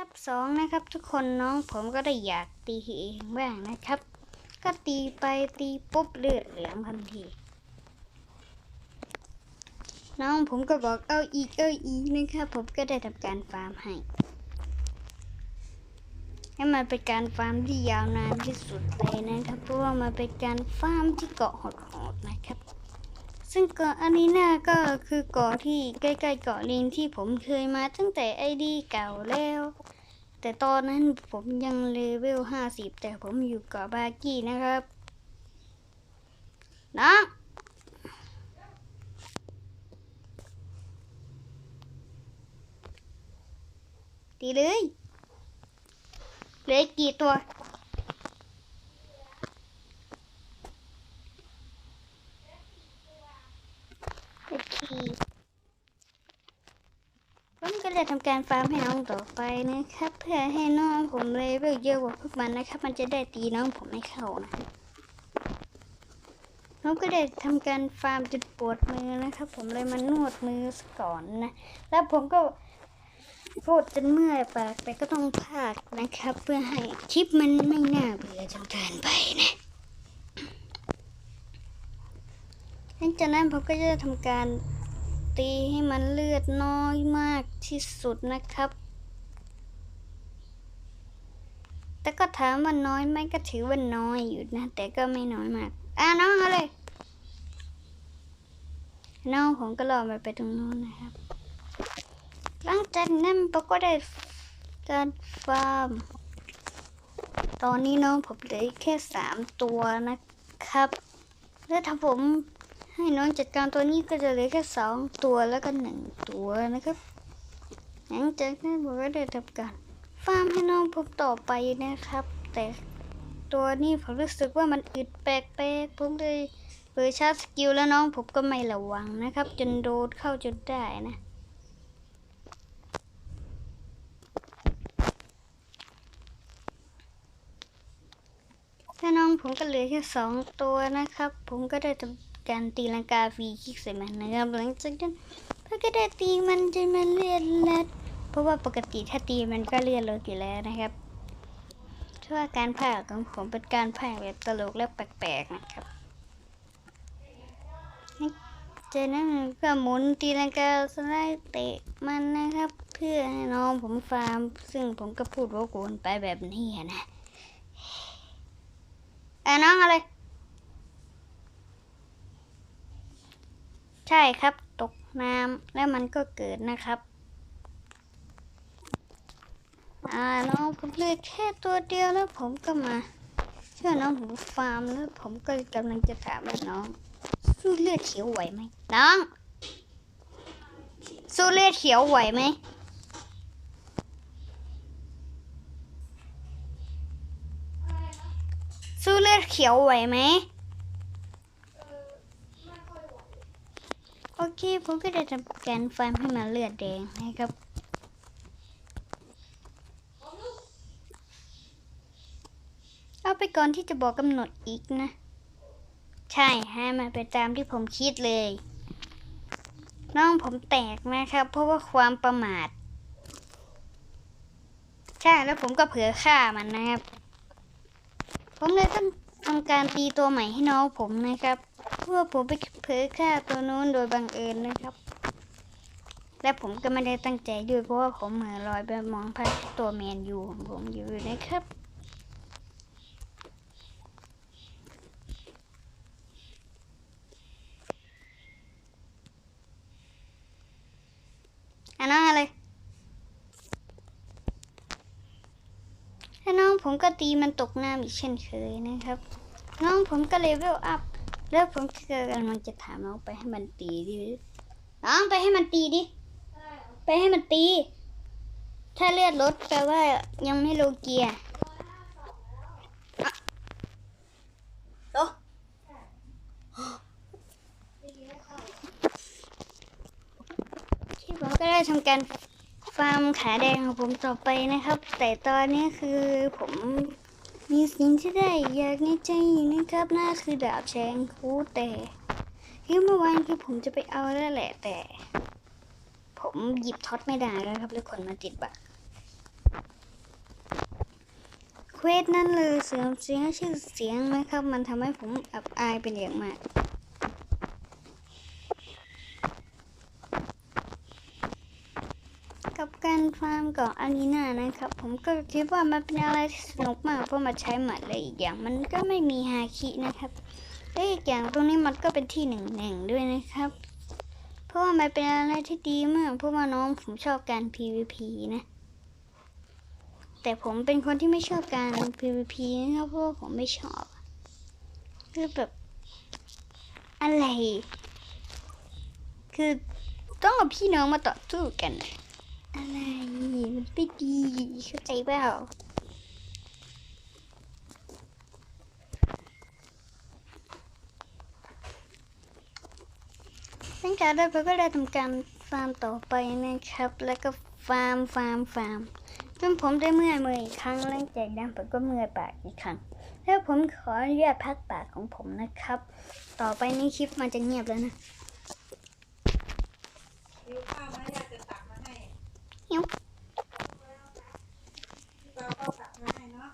ซับสองนะครับ ทุกคนน้องผมก็ได้อยากตีเองบ้างนะครับ ก็ตีไปตีปุ๊บเลือดเหลืองทันที น้องผมก็บอกเอาอีกเอาอีกนะครับผมก็ได้ทำการฟาร์มให้ให้มันเป็นการฟาร์มที่ยาวนานที่สุดเลยนะครับ เพราะว่ามันเป็นการฟาร์มที่เกาะหดๆนะครับ ซึ่งเกาะอันนี้น่าก็คือเกาะที่ใกล้ๆเกาะลิงที่ผมเคยมาตั้งแต่ไอดีเก่าแล้ว แต่ตอนนั้นผมยังเลเวลห้าสิบแต่ผมอยู่เกาะบากี้นะครับน้องตีเลยเหลือกี่ตัว โอเคผมก็จะทำการฟาร์มให้น้องต่อไปนะครับ เพื่อให้น้องผมเลเวลเยอะกว่าพวกมันนะครับ มันจะได้ตีน้องผมไม่เข้านะน้องก็ได้ทำการฟาร์มจนปวดมือนะครับ ผมเลยมานวดมือก่อนนะ แล้วผมก็พูดจนเมื่อยปากแต่ก็ต้องพากนะครับ เพื่อให้คลิปมันไม่น่าเบื่อจนเกินไปนะหลังจากนั้นผมก็จะทำการ ตีให้มันเลือดน้อยมากที่สุดนะครับ แต่ก็ถามว่าน้อยไหมก็ถือว่าน้อยอยู่นะ แต่ก็ไม่น้อยมาก อะน้องเอาเลย น้องผมก็รอมันไปตรงนู้นนะครับ หลังจากนั้นผมก็ได้การฟาร์ม ตอนนี้น้องผมเหลือแค่สามตัวนะครับ แล้วถ้าผม ให้น้องจัดการตัวนี้ก็จะเหลือแค่สองตัวแล้วก็หนึ่งตัวนะครับหลังจากนั้นผมก็ได้ทำการฟาร์มให้น้องผมต่อไปนะครับ แต่ตัวนี้ผมรู้สึกว่ามันอึดแปลกๆผมเลยเปิดชาร์จสกิลแล้วน้องผมก็ไม่ระวังนะครับ จนโดนเข้าจนได้นะถ้าน้องผมก็เหลือแค่สองตัวนะครับ ผมก็ได้ทำ การตีลังกาฟรีคิกใส่มันนะครับหลังจากนั้นผมก็ได้ตีมันจนมันเลือดลดเพราะว่าปกติถ้าตีมันก็เลือดลดอยู่แล้วนะครับเพราะว่าการพากของผมเป็นการพากแบบตลกและแปลกๆนะครับจากนั้นก็หมุนตีลังกาสไลด์เตะมันนะครับ เพื่อให้น้องผมฟาร์ม ซึ่งผมก็พูดว่าโกนไปแบบนี้นะเออน้องอะไร ใช่ครับ ตกน้ำแล้วมันก็เกิดนะครับ อ่าน้องผมเลือกแค่ตัวเดียวแล้วผมก็มาเชื่อน้องผมฟาร์มแล้วผมก็กำลังจะถามว่าน้อง สู้เลือดเขียวไหวไหมน้อง สู้เลือดเขียวไหวไหมสู้เลือดเขียวไหวไหม โอเค ผมก็จะทำการฟาร์มให้มันเลือดแดงนะครับ เอาไปก่อนที่จะบอกกำหนดอีกนะ ใช่ฮะมันเป็นตามที่ผมคิดเลย น้องผมแตกนะครับ เพราะว่าความประมาท ใช่แล้วผมก็เผลอฆ่ามันนะครับ ผมเลยต้องทำการตีตัวใหม่ให้น้องผมนะครับ เพื่อผมไปเผลอฆ่าตัวนู้นโดยบังเอิญนะครับ และผมก็ไม่ได้ตั้งใจด้วยเพราะว่าผมเหมือลอยไปมองพาตัวแมนยูของผมอยู่นะครับอันนั้นอะไรแล้วน้องผมก็ตีมันตกน้ำอีกเช่นเคยนะครับ น้องผมก็เลเวลอัพ แล้วผมก็กำลังจะถามน้องไปให้มันตีดิน้องไปให้มันตีดิ ไปให้มันตี ถ้าเลือดลดแปลว่ายังไม่โลเกียร์อะโอ้ที่ผมก็ได้ทำการฟาร์มขาแดงของผมต่อไปนะครับ แต่ตอนนี้คือผม มีสิ่งที่ได้อยากในใจอยู่นะครับน่าคือดาบแชงคูแต่คือเมื่อวานคือผมจะไปเอาแล้วแหละแต่ ผมหยิบท็อตไม่ได้แล้วครับเลยคนมาติดบัตรเควสนั่นเลยเสริมเสียงชื่อเสียงนะครับ มันทำให้ผมอับอายเป็นอย่างมาก การฟาร์มเกาะอารีนานะครับ ผมก็คิดว่ามันเป็นอะไรที่สนุกมากเพราะมันใช้หมัดเลยอีกอย่างมันก็ไม่มีฮาคินะครับและอีกอย่างตรงนี้มันก็เป็นที่หนึ่งแหน่งด้วยนะครับ เพราะว่ามันเป็นอะไรที่ดีมาก เพราะว่าน้องผมชอบการ PVP นะ แต่ผมเป็นคนที่ไม่ชอบการ PVP นะครับเพราะว่าผมไม่ชอบคือแบบอะไร คือต้องเอาพี่น้องมาต่อสู้กัน อะไร มันไม่ดีเข้าใจเปล่าหลังจากนั้นผมก็ได้ทำการฟาร์มต่อไปนะครับ แล้วก็ฟาร์มฟาร์มฟาร์มจนผมได้เมื่อยมืออีกครั้งหลังจากนั้นผมก็เมื่อยปากอีกครั้ง แล้วผมขออนุญาตพักปากของผมนะครับ ต่อไปนี้คลิปมันจะเงียบแล้วนะ หิวข้าวไหมอยากจะตักมาให้ หิว เราก็ตักมาให้เนาะ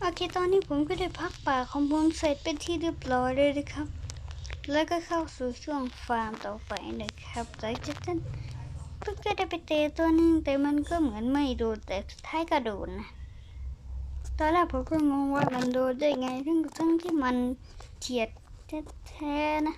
โอเคตอนนี้ผมก็ได้พักป่าของผมเสร็จเป็นที่เรียบร้อยเลยนะครับ แล้วก็เข้าสู่ช่วงฟาร์มต่อไปนะครับหลังจากนั้นผมก็ได้ไปเตะตัวนึงแต่มันก็เหมือนไม่โดนแต่ท้ายก็โดนนะตอนแรกผมก็งงว่ามันโดนได้ไงทั้งทั้งที่มันเฉียดแท้ๆนะ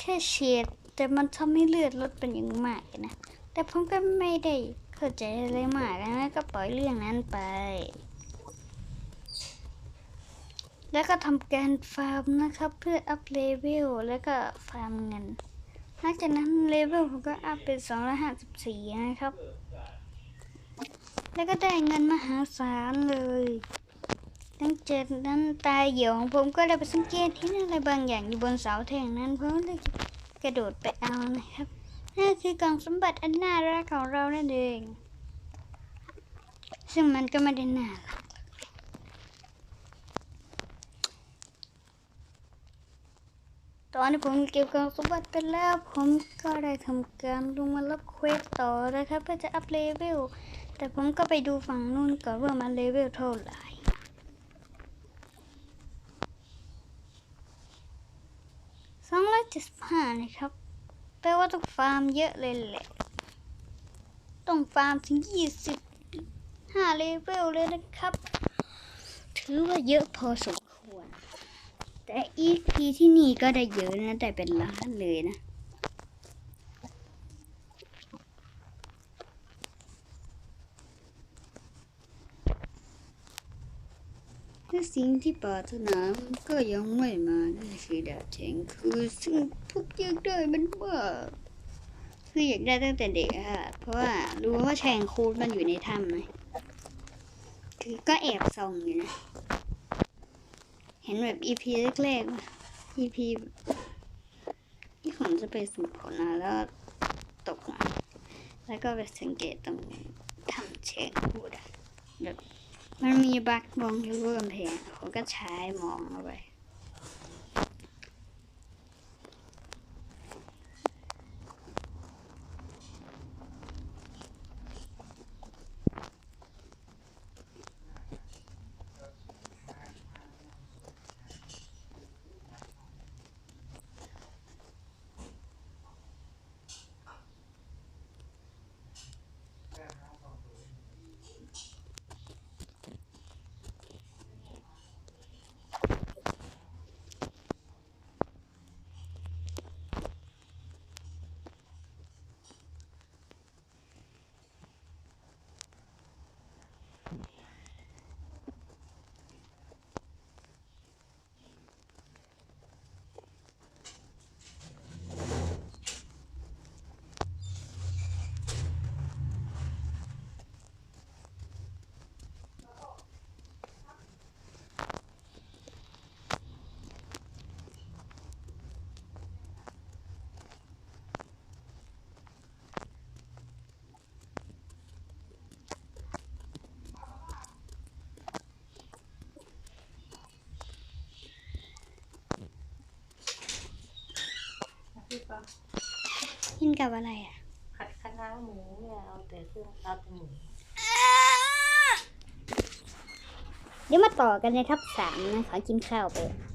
แค่เฉียดแต่มันทำให้เลือดลดเป็นอย่างมากนะ แต่ผมก็ไม่ได้เข้าใจอะไรมากนะก็ปล่อยเรื่องนั้นไป แล้วก็ทำการฟาร์มนะครับ เพื่ออัพเลเวลแล้วก็ฟาร์มเงินหลังจากนั้นเลเวลผมก็อัพเป็น254นะครับ แล้วก็ได้เงินมหาศาลเลยหลังจากนั้นตาเหี่ยวของผมก็ได้ไปสังเกตเห็นอะไรบางอย่างอยู่บนเสาแท่งนั้นผมก็เลยกระโดดไปเอานะครับนั่นคือกล่องสมบัติอันน่ารักของเรานั่นเอง ซึ่งมันก็ไม่ได้น่ารัก ตอนนี้ผมเก็บกล่องสมบัติไปแล้วผมก็ได้ทำการลงมารับเควสต่อนะครับ เพื่อจะอัพเลเวลแต่ผมก็ไปดูฝั่งนู้นก่อนว่ามันเลเวลเท่าไหร่สองร้อยเจ็ดสิบห้านะครับแปลว่าต้องฟาร์มเยอะเลยแหละ ต้องฟาร์มถึงยี่สิบห้าเลเวลเลยนะครับ ถือว่าเยอะพอสม แต่อีพีที่นี่ก็ได้เยอะนะได้เป็นล้านเลยนะและสิ่งที่ปรารถนามก็ยังไม่มานั่นคือดาบแทงคือซึ่งพวกอยากได้มันบ้าคืออยากได้ตั้งแต่เด็กค่ะ เพราะว่ารู้ว่าแชงคูดมันอยู่ในถ้ำไหมคือก็แอบส่องอยู่นะ ห็นแบบอีพีแรกๆ EP ที่ผมจะไปสุ่มผลนะแล้วตกมา แล้วก็ไปสังเกตตรงทำเช็คบูดแบบมันมีบักมองอยู่บนกำแพงผมก็ใช้มองเอาไป พี่ปะกินกับอะไรอะ ผัดคะน้าหมูเนี่ยเอาแต่เครื่องเอาแต่หมูเดี๋ยวมาต่อกันในทับสามนะขอกินข้าวไป